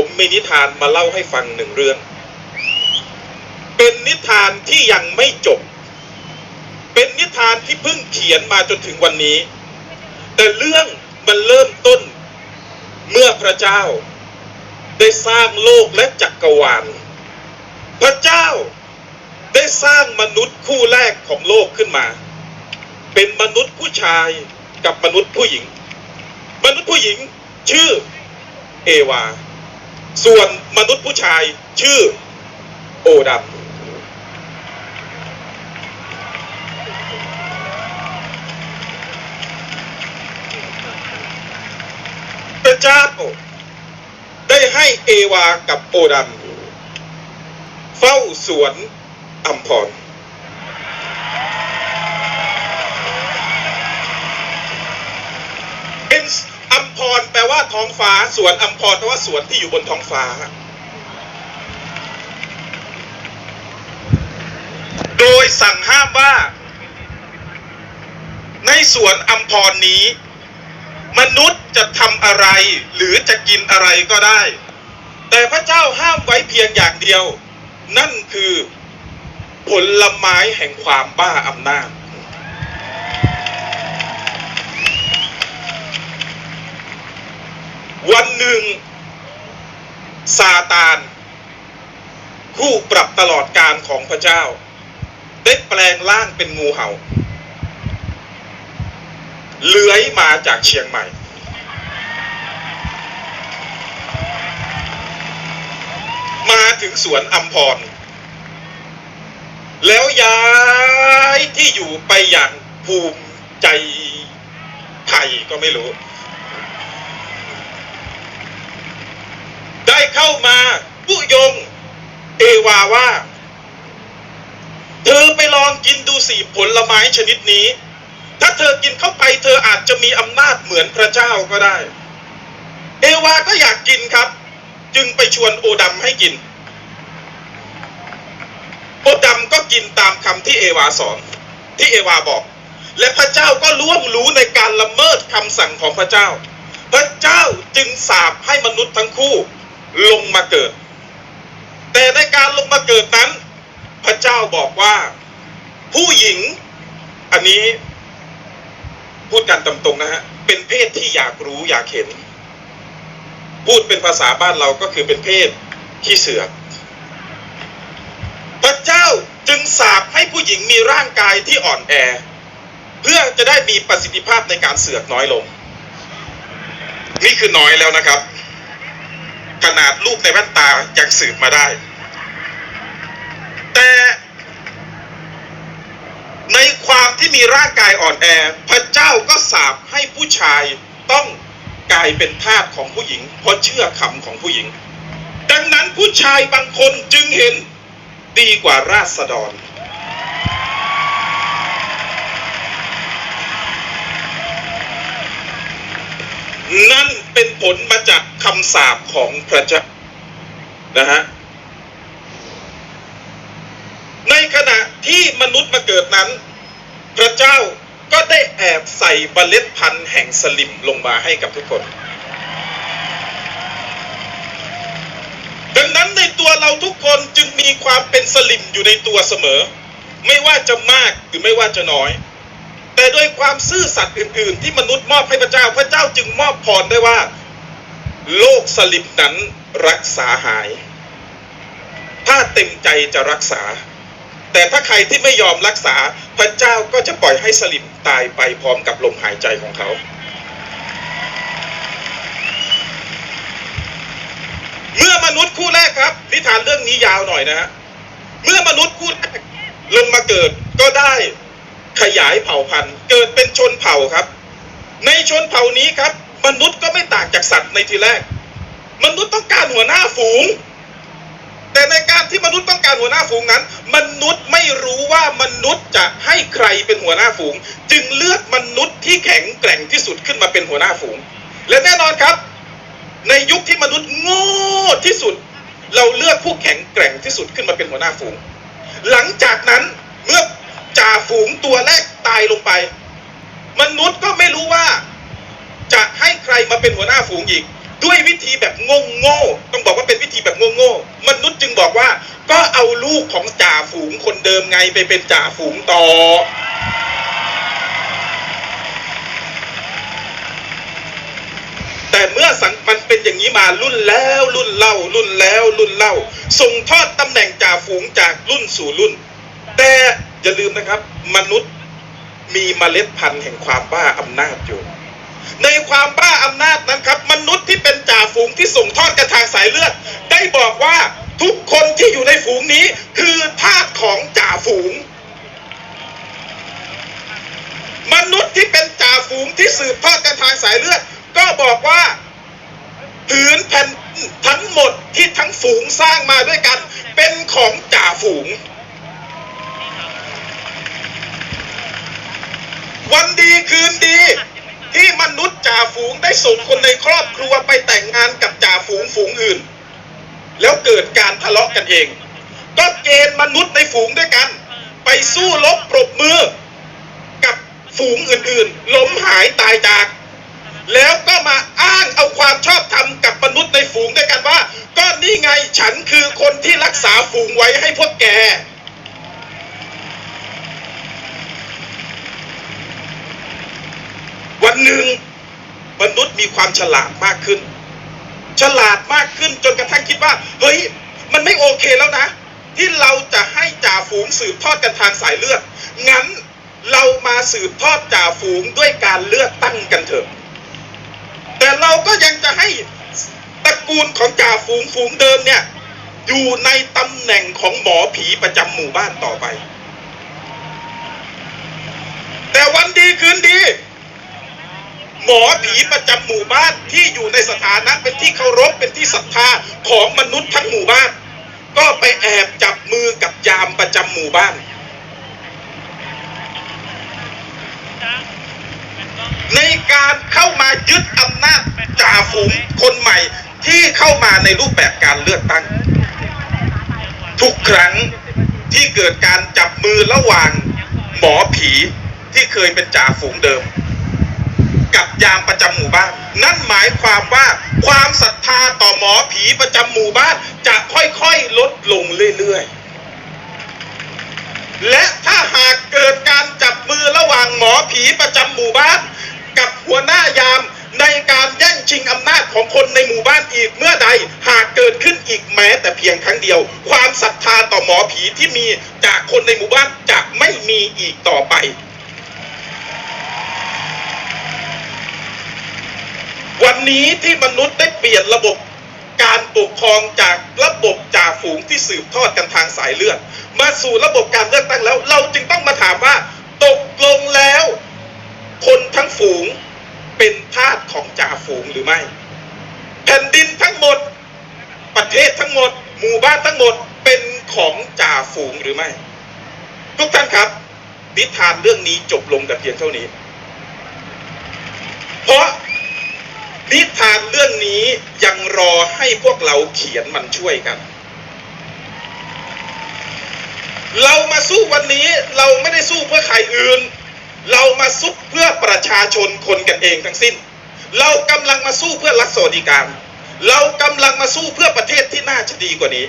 ผมมีนิทานมาเล่าให้ฟังหนึ่งเรื่อง เป็นนิทานที่ยังไม่จบ เป็นนิทานที่เพิ่งเขียนมาจนถึงวันนี้ แต่เรื่องมันเริ่มต้น เมื่อพระเจ้า ได้สร้างโลกและจักรวาล พระเจ้าได้สร้างมนุษย์คู่แรกของโลกขึ้นมา เป็นมนุษย์ผู้ชายกับมนุษย์ผู้หญิง มนุษย์ผู้หญิงชื่อเอวา ส่วนมนุษย์ผู้ชายชื่อ โอดัมพระเจ้าได้ให้เอวากับโอดัมเฝ้าสวนอัมพรเป็น อัมพรแปลว่าท้องฟ้า สวนอัมพรแปลว่าสวนที่อยู่บนท้องฟ้า โดยสั่งห้ามว่า ในสวนอัมพรนี้ มนุษย์จะทำอะไร หรือจะกินอะไรก็ได้ แต่พระเจ้าห้ามไว้เพียงอย่างเดียว นั่นคือ ผลไม้แห่งความบ้าอำนาจ วันหนึ่งซาตานผู้ปรับตลอดการของพระเจ้า ได้แปลงร่างเป็นงูเห่า เลื้อยมาจากเชียงใหม่ มาถึงสวนอัมพร แล้วย้ายที่อยู่ไปอย่างภูมิใจไทยก็ไม่รู้ ได้ เข้ามาผู้ยงเอวาว่า เธอไปลองกินดูสิผลไม้ชนิดนี้ ถ้าเธอกินเข้าไป เธออาจจะมีอำนาจเหมือนพระเจ้าก็ได้ เอวาก็อยากกินครับ จึงไปชวนโอดัมให้กิน โอดัมก็กินตามคำที่เอวาสอน ที่เอวาบอก และพระเจ้าก็ล่วงรู้ในการละเมิดคำสั่งของพระเจ้า พระเจ้าจึงสาปให้มนุษย์ทั้งคู่ ลงมาเกิด แต่ในการลงมาเกิดนั้น พระเจ้าบอกว่าผู้หญิงอันนี้พูดกันตรงๆนะฮะเป็นเพศที่อยากรู้อยากเห็น พูดเป็นภาษาบ้านเราก็คือเป็นเพศขี้เสือกพระเจ้าจึงสาปให้ผู้หญิงมีร่างกายที่อ่อนแอ เพื่อจะได้มีประสิทธิภาพในการเสือกน้อยลง นี่คือน้อยแล้วนะครับ ขนาดรูปในแว่นตายังสืบมาได้ แต่ในความที่มีร่างกายอ่อนแอ พระเจ้าก็สาปให้ผู้ชายต้องกลายเป็นทาสของผู้หญิง เพราะเชื่อคำของผู้หญิง ดังนั้นผู้ชายบางคนจึงเห็นดีกว่าราษฎรนั่นเป็น ผลมาจากคำสาปของพระเจ้านะฮะในขณะที่มนุษย์มาเกิดนั้น พระเจ้าก็ได้แอบใส่เล็ดพันธุ์แห่งสลิมลงมาให้กับทุกคน ดังนั้นในตัวเราทุกคนจึงมีความเป็นสลิมอยู่ในตัวเสมอ ไม่ว่าจะมากหรือไม่ว่าจะน้อย แต่ด้วยความซื่อสัตย์อื่น ๆ ที่มนุษย์มอบให้พระเจ้า พระเจ้าจึงมอบพรได้ว่า โลกสลิมนั้นรักษาหาย ถ้าเต็มใจจะรักษา แต่ถ้าใครที่ไม่ยอมรักษา พระเจ้าก็จะปล่อยให้สลิมตายไปพร้อมกับลมหายใจของเขา เมื่อมนุษย์คู่แรกครับ นิทานเรื่องนี้ยาวหน่อยนะฮะเมื่อมนุษย์คู่แรกลงมาเกิดก็ได้ขยายเผ่าพันธุ์ เกิดเป็นชนเผ่าครับ ในชนเผ่านี้ครับ มนุษย์ก็ไม่ต่างจากสัตว์ในทีแรก มนุษย์ต้องการหัวหน้าฝูง แต่ในการที่มนุษย์ต้องการหัวหน้าฝูงนั้น มนุษย์ไม่รู้ว่ามนุษย์จะให้ใครเป็นหัวหน้าฝูง จึงเลือกมนุษย์ที่แข็งแกร่งที่สุดขึ้นมาเป็นหัวหน้าฝูง และแน่นอนครับ ในยุคที่มนุษย์โง่ที่สุด เราเลือกผู้แข็งแกร่งที่สุดขึ้นมาเป็นหัวหน้าฝูง หลังจากนั้นเมื่อจ่าฝูงตัวแรกตายลงไป มนุษย์ก็ไม่รู้ว่า จะให้ใครมาเป็นหัวหน้าฝูงอีก ด้วยวิธีแบบโง่โง่ต้องบอกว่าเป็นวิธีแบบโง่โง่มนุษย์จึงบอกว่า ก็เอาลูกของจ่าฝูงคนเดิมไงไปเป็นจ่าฝูงต่อ แต่เมื่อสังมันเป็นอย่างนี้มารุ่นแล้วรุ่นเล่า รุ่นแล้วรุ่นเล่า ส่งทอดตำแหน่งจ่าฝูงจากรุ่นสู่รุ่น แต่อย่าลืมนะครับ มนุษย์มีเมล็ดพันธุ์แห่งความบ้าอำนาจอยู่ ในความบ้าอำนาจนั้นครับ มนุษย์ที่เป็นจ่าฝูงที่ส่งทอดกันทางสายเลือด ได้บอกว่าทุกคนที่อยู่ในฝูงนี้คือทาสของจ่าฝูง มนุษย์ที่เป็นจ่าฝูงที่สืบทอดกันทางสายเลือด ก็บอกว่าผืนแผ่นทั้งหมดที่ทั้งฝูงสร้างมาด้วยกัน เป็นของจ่าฝูง วันดีคืนดี ที่มนุษย์จ่าฝูงได้ส่งคนในครอบครัวไปแต่งงานกับจ่าฝูงฝูงอื่น แล้วเกิดการทะเลาะกันเอง ก็เกณฑ์มนุษย์ในฝูงด้วยกัน ไปสู้รบปรบมือ กับฝูงอื่นๆ ล้มหายตายจาก แล้วก็มาอ้างเอาความชอบธรรมกับมนุษย์ในฝูงด้วยกันว่า ก็นี่ไงฉันคือคนที่รักษาฝูงไว้ให้พวกแก หนึ่งมนุษย์มีความฉลาดมากขึ้น ฉลาดมากขึ้นจนกระทั่งคิดว่า เฮ้ย มันไม่โอเคแล้วนะ ที่เราจะให้จ่าฝูงสืบทอดกันทางสายเลือด งั้นเรามาสืบทอดจ่าฝูงด้วยการเลือกตั้งกันเถอะ แต่เราก็ยังจะให้ตระกูลของจ่าฝูงฝูงเดิมเนี่ย อยู่ในตำแหน่งของหมอผีประจำหมู่บ้านต่อไป แต่วันดีคืนดี หมอผีประจำหมู่บ้านที่อยู่ในสถานะเป็นที่เคารพเป็นที่ศรัทธาของมนุษย์ทั้งหมู่บ้าน ก็ไปแอบจับมือกับยามประจำหมู่บ้าน ในการเข้ามายึดอำนาจจ่าฝูงคนใหม่ที่เข้ามาในรูปแบบการเลือกตั้ง ทุกครั้งที่เกิดการจับมือระหว่างหมอผีที่เคยเป็นจ่าฝูงเดิม กับยามประจำหมู่บ้าน นั่นหมายความว่าความศรัทธาต่อหมอผีประจำหมู่บ้านจะค่อยๆลดลงเรื่อยๆ และถ้าหากเกิดการจับมือระหว่างหมอผีประจำหมู่บ้าน กับหัวหน้ายามในการแย่งชิงอำนาจของคนในหมู่บ้านอีกเมื่อใดหากเกิดขึ้นอีกแม้แต่เพียงครั้งเดียว ความศรัทธาต่อหมอผีที่มีจากคนในหมู่บ้านจะไม่มีอีกต่อไป นี้ที่มนุษย์ได้เปลี่ยนระบบการปกครองจากระบบจ่าฝูงที่สืบทอดกันทางสายเลือด มาสู่ระบบการเลือกตั้งแล้ว เราจึงต้องมาถามว่าตกลงแล้ว คนทั้งฝูงเป็นทาสของจ่าฝูงหรือไม่ แผ่นดินทั้งหมด ประเทศทั้งหมด หมู่บ้านทั้งหมดเป็นของจ่าฝูงหรือไม่ ทุกท่านครับนิทานเรื่องนี้จบลงแต่เพียงเท่านี้ เพราะ นิทานเรื่องนี้ยังรอให้พวกเราเขียนมันช่วยกัน เรามาสู้วันนี้เราไม่ได้สู้เพื่อใครอื่น เรามาสู้เพื่อประชาชนคนกันเองทั้งสิ้น เรากำลังมาสู้เพื่อรัฐสวัสดิการ เรากำลังมาสู้เพื่อประเทศที่น่าจะดีกว่านี้